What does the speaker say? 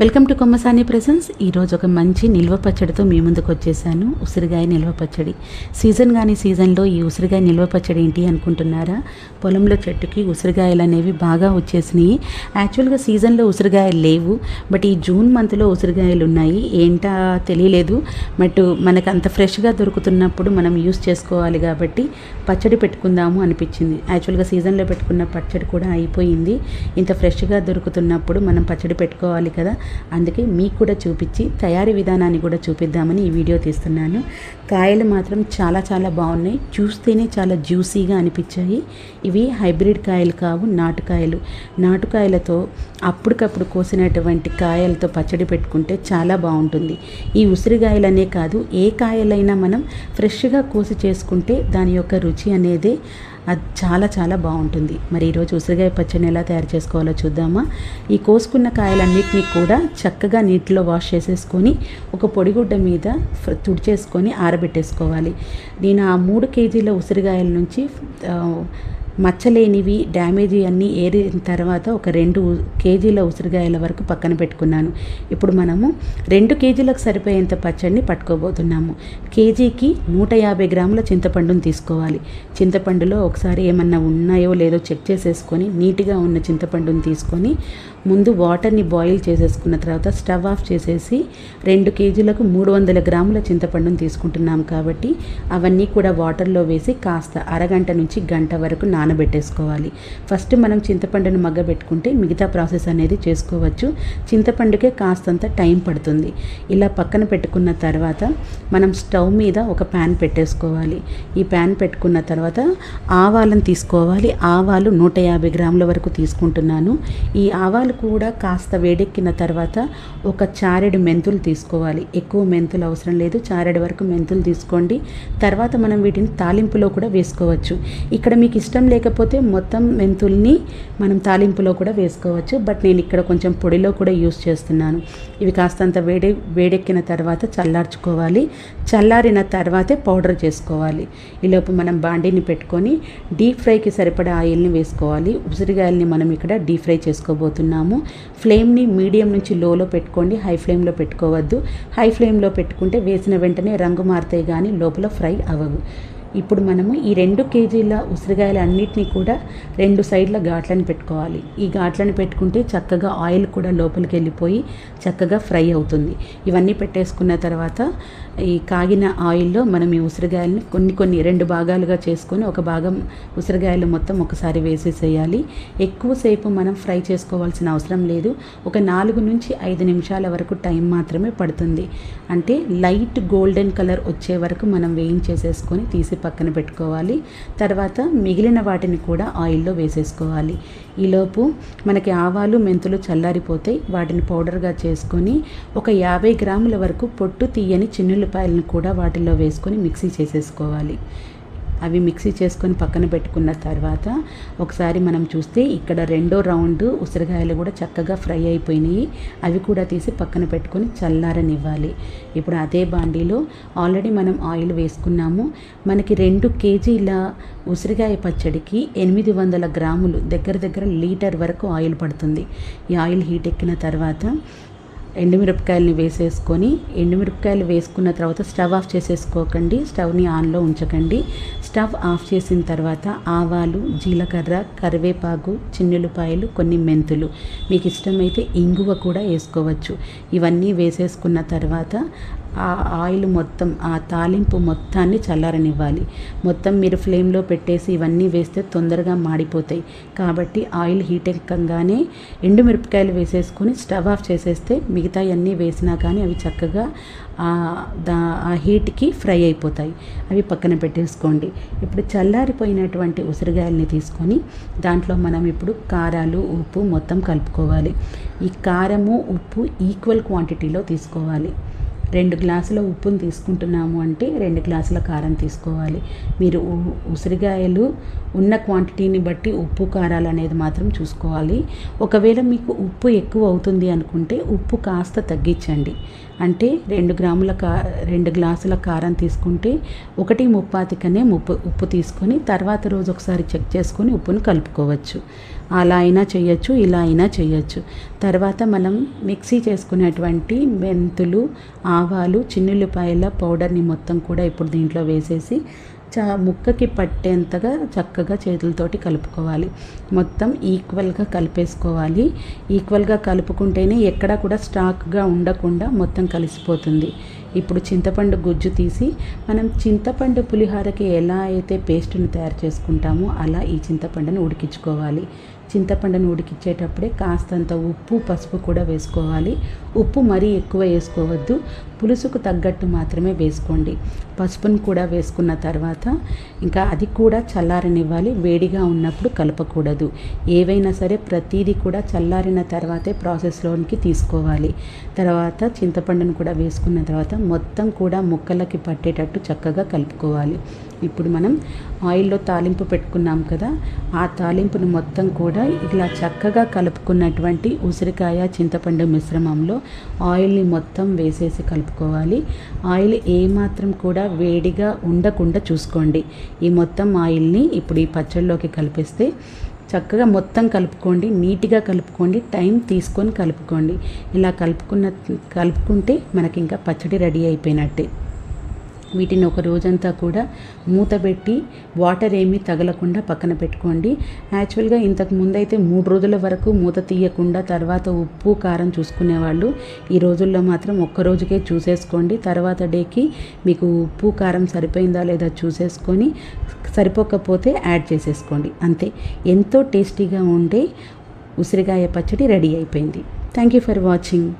Welcome to Kommasani presence. ఈరోజు ఒక మంచి నిల్వ పచ్చడితో మీ ముందుకు వచ్చేసాను. ఉసిరిగాయ నిల్వ పచ్చడి. సీజన్ కానీ సీజన్లో ఈ ఉసిరిగాయ నిల్వ పచ్చడి ఏంటి అనుకుంటున్నారా? పొలంలో చెట్టుకి ఉసిరిగాయలు అనేవి బాగా వచ్చేసినాయి. యాక్చువల్గా సీజన్లో ఉసిరిగాయలు లేవు. బట్ ఈ జూన్ మంత్లో ఉసిరిగాయలు ఉన్నాయి. ఏంటా తెలియలేదు. బట్ మనకు అంత ఫ్రెష్గా దొరుకుతున్నప్పుడు మనం యూస్ చేసుకోవాలి కాబట్టి పచ్చడి పెట్టుకుందాము అనిపించింది. యాక్చువల్గా సీజన్లో పెట్టుకున్న పచ్చడి కూడా అయిపోయింది. ఇంత ఫ్రెష్గా దొరుకుతున్నప్పుడు మనం పచ్చడి పెట్టుకోవాలి కదా. అందుకే మీకు కూడా చూపించి తయారీ విధానాన్ని కూడా చూపిద్దామని ఈ వీడియో తీస్తున్నాను. కాయలు మాత్రం చాలా చాలా బాగున్నాయి. చూస్తేనే చాలా జ్యూసీగా అనిపించాయి. ఇవి హైబ్రిడ్ కాయలు కావు నాటుకాయలు. నాటుకాయలతో అప్పటికప్పుడు కోసినటువంటి కాయలతో పచ్చడి పెట్టుకుంటే చాలా బాగుంటుంది. ఈ ఉసిరికాయలనే కాదు ఏ కాయలైనా మనం ఫ్రెష్గా కోసి చేసుకుంటే దాని యొక్క రుచి అనేది అది చాలా చాలా బాగుంటుంది. మరి ఈరోజు ఉసిరికాయ పచ్చడిని ఎలా తయారు చేసుకోవాలో చూద్దామా? ఈ కోసుకున్న కాయలన్నిటినీ కూడా చక్కగా నీటిలో వాష్ చేసేసుకొని ఒక పొడిగుడ్డ మీద తుడిచేసుకొని ఆరబెట్టేసుకోవాలి. నేను ఆ మూడు కేజీల ఉసిరికాయల నుంచి మచ్చలేనివి డ్యామేజీ అన్నీ ఏరిన తర్వాత ఒక రెండు కేజీల ఉసిరికాయల వరకు పక్కన పెట్టుకున్నాను. ఇప్పుడు మనము రెండు కేజీలకు సరిపోయేంత పచ్చడిని పట్టుకోబోతున్నాము. కేజీకి నూట యాభై గ్రాముల చింతపండుని తీసుకోవాలి. చింతపండులో ఒకసారి ఏమన్నా ఉన్నాయో లేదో చెక్ చేసేసుకొని నీట్గా ఉన్న చింతపండుని తీసుకొని ముందు వాటర్ని బాయిల్ చేసేసుకున్న తర్వాత స్టవ్ ఆఫ్ చేసేసి రెండు కేజీలకు మూడు వందల గ్రాముల చింతపండును తీసుకుంటున్నాం కాబట్టి అవన్నీ కూడా వాటర్లో వేసి కాస్త అరగంట నుంచి గంట వరకు నానబెట్టేసుకోవాలి. ఫస్ట్ మనం చింతపండును మగ్గబెట్టుకుంటే మిగతా ప్రాసెస్ అనేది చేసుకోవచ్చు. చింతపండుకే కాస్తంత టైం పడుతుంది. ఇలా పక్కన పెట్టుకున్న తర్వాత మనం స్టవ్ మీద ఒక ప్యాన్ పెట్టేసుకోవాలి. ఈ ప్యాన్ పెట్టుకున్న తర్వాత ఆవాలను తీసుకోవాలి. ఆవాలు నూట యాభై గ్రాముల వరకు తీసుకుంటున్నాను. ఈ ఆవాలు కూడా కాస్త వేడెక్కిన తర్వాత ఒక చారెడు మెంతులు తీసుకోవాలి. ఎక్కువ మెంతులు అవసరం లేదు. చారెడు వరకు మెంతులు తీసుకోండి. తర్వాత మనం వీటిని తాలింపులో కూడా వేసుకోవచ్చు. ఇక్కడ మీకు ఇష్టం లేకపోతే మొత్తం మెంతుల్ని మనం తాలింపులో కూడా వేసుకోవచ్చు. బట్ నేను ఇక్కడ కొంచెం పొడిలో కూడా యూస్ చేస్తున్నాను. ఇవి కాస్తంత వేడి వేడెక్కిన తర్వాత చల్లార్చుకోవాలి. చల్లారిన తర్వాతే పౌడర్ చేసుకోవాలి. ఈలోపు మనం బాండీని పెట్టుకొని డీప్ ఫ్రైకి సరిపడా ఆయిల్ని వేసుకోవాలి. ఉసిరికాయల్ని మనం ఇక్కడ డీప్ ఫ్రై చేసుకోబోతున్నాము. ఫ్లేమ్ని మీడియం నుంచి లోలో పెట్టుకోండి హై ఫ్లేమ్లో పెట్టుకోవద్దు. హై ఫ్లేమ్లో పెట్టుకుంటే వేసిన వెంటనే రంగు మారుతాయి కానీ లోపల ఫ్రై అవ్వవు. ఇప్పుడు మనము ఈ రెండు కేజీల ఉసిరికాయలు అన్నిటినీ కూడా రెండు సైడ్ల ఘాట్లను పెట్టుకోవాలి. ఈ ఘాట్లను పెట్టుకుంటే చక్కగా ఆయిల్ కూడా లోపలికి వెళ్ళిపోయి చక్కగా ఫ్రై అవుతుంది. ఇవన్నీ పెట్టేసుకున్న తర్వాత ఈ కాగిన ఆయిల్లో మనం ఈ ఉసిరికాయలని కొన్ని కొన్ని రెండు భాగాలుగా చేసుకొని ఒక భాగం ఉసిరికాయలు మొత్తం ఒకసారి వేసేసేయాలి. ఎక్కువసేపు మనం ఫ్రై చేసుకోవాల్సిన అవసరం లేదు. ఒక నాలుగు నుంచి ఐదు నిమిషాల వరకు టైం మాత్రమే పడుతుంది. అంటే లైట్ గోల్డెన్ కలర్ వచ్చే వరకు మనం వేయించేసేసుకొని తీసి పక్కన పెట్టుకోవాలి. తర్వాత మిగిలిన వాటిని కూడా ఆయిల్లో వేసేసుకోవాలి. ఈలోపు మనకి ఆవాలు మెంతులు చల్లారిపోతాయి వాటిని పౌడర్గా చేసుకొని ఒక యాభై గ్రాముల వరకు పొట్టు తీయని చిన్నులపాయలను కూడా వాటిల్లో వేసుకొని మిక్సీ చేసేసుకోవాలి. అవి మిక్సీ చేసుకొని పక్కన పెట్టుకున్న తర్వాత ఒకసారి మనం చూస్తే ఇక్కడ రెండో రౌండ్ ఉసిరికాయలు కూడా చక్కగా ఫ్రై అయిపోయినాయి. అవి కూడా తీసి పక్కన పెట్టుకొని చల్లారనివ్వాలి. ఇప్పుడు అదే బాండీలో ఆల్రెడీ మనం ఆయిల్ వేసుకున్నాము. మనకి రెండు కేజీల ఉసిరికాయ పచ్చడికి ఎనిమిది వందల గ్రాములు దగ్గర దగ్గర లీటర్ వరకు ఆయిల్ పడుతుంది. ఈ ఆయిల్ హీట్ ఎక్కిన తర్వాత ఎండుమిరపకాయలని వేసేసుకొని ఎండుమిరపకాయలు వేసుకున్న తర్వాత స్టవ్ ఆఫ్ చేసేసుకోకండి. స్టవ్ని ఆన్లో ఉంచకండి. స్టవ్ ఆఫ్ చేసిన తర్వాత ఆవాలు జీలకర్ర కరివేపాకు చిన్నులపాయలు కొన్ని మెంతులు. మీకు ఇష్టమైతే ఇంగువ కూడా వేసుకోవచ్చు. ఇవన్నీ వేసేసుకున్న తర్వాత ఆ ఆయిల్ మొత్తం ఆ తాలింపు మొత్తాన్ని చల్లారనివ్వాలి. మొత్తం మీరు ఫ్లేమ్లో పెట్టేసి ఇవన్నీ వేస్తే తొందరగా మాడిపోతాయి. కాబట్టి ఆయిల్ హీట్ ఎక్కగానే ఎండుమిరపకాయలు వేసేసుకొని స్టవ్ ఆఫ్ చేసేస్తే మిగతా అన్నీ వేసినా కానీ అవి చక్కగా దా ఆ హీట్కి ఫ్రై అయిపోతాయి. అవి పక్కన పెట్టేసుకోండి. ఇప్పుడు చల్లారిపోయినటువంటి ఉసిరికాయల్ని తీసుకొని దాంట్లో మనం ఇప్పుడు కారాలు ఉప్పు మొత్తం కలుపుకోవాలి. ఈ కారము ఉప్పు ఈక్వల్ క్వాంటిటీలో తీసుకోవాలి. రెండు గ్లాసుల ఉప్పును తీసుకుంటున్నాము అంటే రెండు గ్లాసుల కారం తీసుకోవాలి. మీరు ఉసిరికాయలు ఉన్న క్వాంటిటీని బట్టి ఉప్పు కారాలు అనేది మాత్రం చూసుకోవాలి. ఒకవేళ మీకు ఉప్పు ఎక్కువ అవుతుంది అనుకుంటే ఉప్పు కాస్త తగ్గించండి. అంటే రెండు గ్రాముల కా రెండు గ్లాసుల కారం తీసుకుంటే ఒకటి ముప్పాతికనే ఉప్పు ఉప్పు తీసుకొని తర్వాత రోజు ఒకసారి చెక్ చేసుకొని ఉప్పును కలుపుకోవచ్చు. అలా అయినా చేయొచ్చు ఇలా అయినా చేయొచ్చు. తర్వాత మనం మిక్సీ చేసుకునేటువంటి మెంతులు ఆవాలు చిన్నుల్లిపాయల పౌడర్ని మొత్తం కూడా ఇప్పుడు దీంట్లో వేసేసి చా ముక్కకి పట్టేంతగా చక్కగా చేతులతోటి కలుపుకోవాలి. మొత్తం ఈక్వల్గా కలిపేసుకోవాలి. ఈక్వల్గా కలుపుకుంటేనే ఎక్కడా కూడా స్టాక్గా ఉండకుండా మొత్తం కలిసిపోతుంది. ఇప్పుడు చింతపండు గుజ్జు తీసి మనం చింతపండు పులిహోరకి ఎలా అయితే పేస్ట్ని తయారు చేసుకుంటామో అలా ఈ చింతపండుని ఉడికించుకోవాలి. చింతపండును ఉడికించేటప్పుడే కాస్తంత ఉప్పు పసుపు కూడా వేసుకోవాలి. ఉప్పు మరీ ఎక్కువ వేసుకోవద్దు. పులుసుకు తగ్గట్టు మాత్రమే వేసుకోండి. పసుపును కూడా వేసుకున్న తర్వాత ఇంకా అది కూడా చల్లారనివ్వాలి. వేడిగా ఉన్నప్పుడు కలపకూడదు. ఏవైనా సరే ప్రతీది కూడా చల్లారిన తర్వాతే ప్రాసెస్లోనికి తీసుకోవాలి. తర్వాత చింతపండును కూడా వేసుకున్న తర్వాత మొత్తం కూడా ముక్కలకి పట్టేటట్టు చక్కగా కలుపుకోవాలి. ఇప్పుడు మనం ఆయిల్లో తాలింపు పెట్టుకున్నాం కదా ఆ తాలింపును మొత్తం కూడా ఇలా చక్కగా కలుపుకున్నటువంటి ఉసిరికాయ చింతపండు మిశ్రమంలో ఆయిల్ని మొత్తం వేసేసి కలుపుకోవాలి. ఆయిల్ ఏమాత్రం కూడా వేడిగా ఉండకుండా చూసుకోండి. ఈ మొత్తం ఆయిల్ని ఇప్పుడు ఈ పచ్చళ్ళలోకి కలిపేస్తే చక్కగా మొత్తం కలుపుకోండి నీట్గా కలుపుకోండి టైం తీసుకొని కలుపుకోండి. ఇలా కలుపుకున్న కలుపుకుంటే మనకి ఇంకా పచ్చడి రెడీ అయిపోయినట్టే. వీటిని ఒక రోజంతా కూడా మూత పెట్టి వాటర్ ఏమీ తగలకుండా పక్కన పెట్టుకోండి. యాక్చువల్గా ఇంతకు ముందైతే మూడు రోజుల వరకు మూత తీయకుండా తర్వాత ఉప్పు కారం చూసుకునేవాళ్ళు. ఈ రోజుల్లో మాత్రం ఒక్క రోజుకే చూసేసుకోండి. తర్వాత డేకి మీకు ఉప్పు కారం సరిపోయిందా లేదా చూసేసుకొని సరిపోకపోతే యాడ్ చేసేసుకోండి. అంతే. ఎంతో టేస్టీగా ఉండే ఉసిరికాయ పచ్చడి రెడీ అయిపోయింది. Thank you for watching.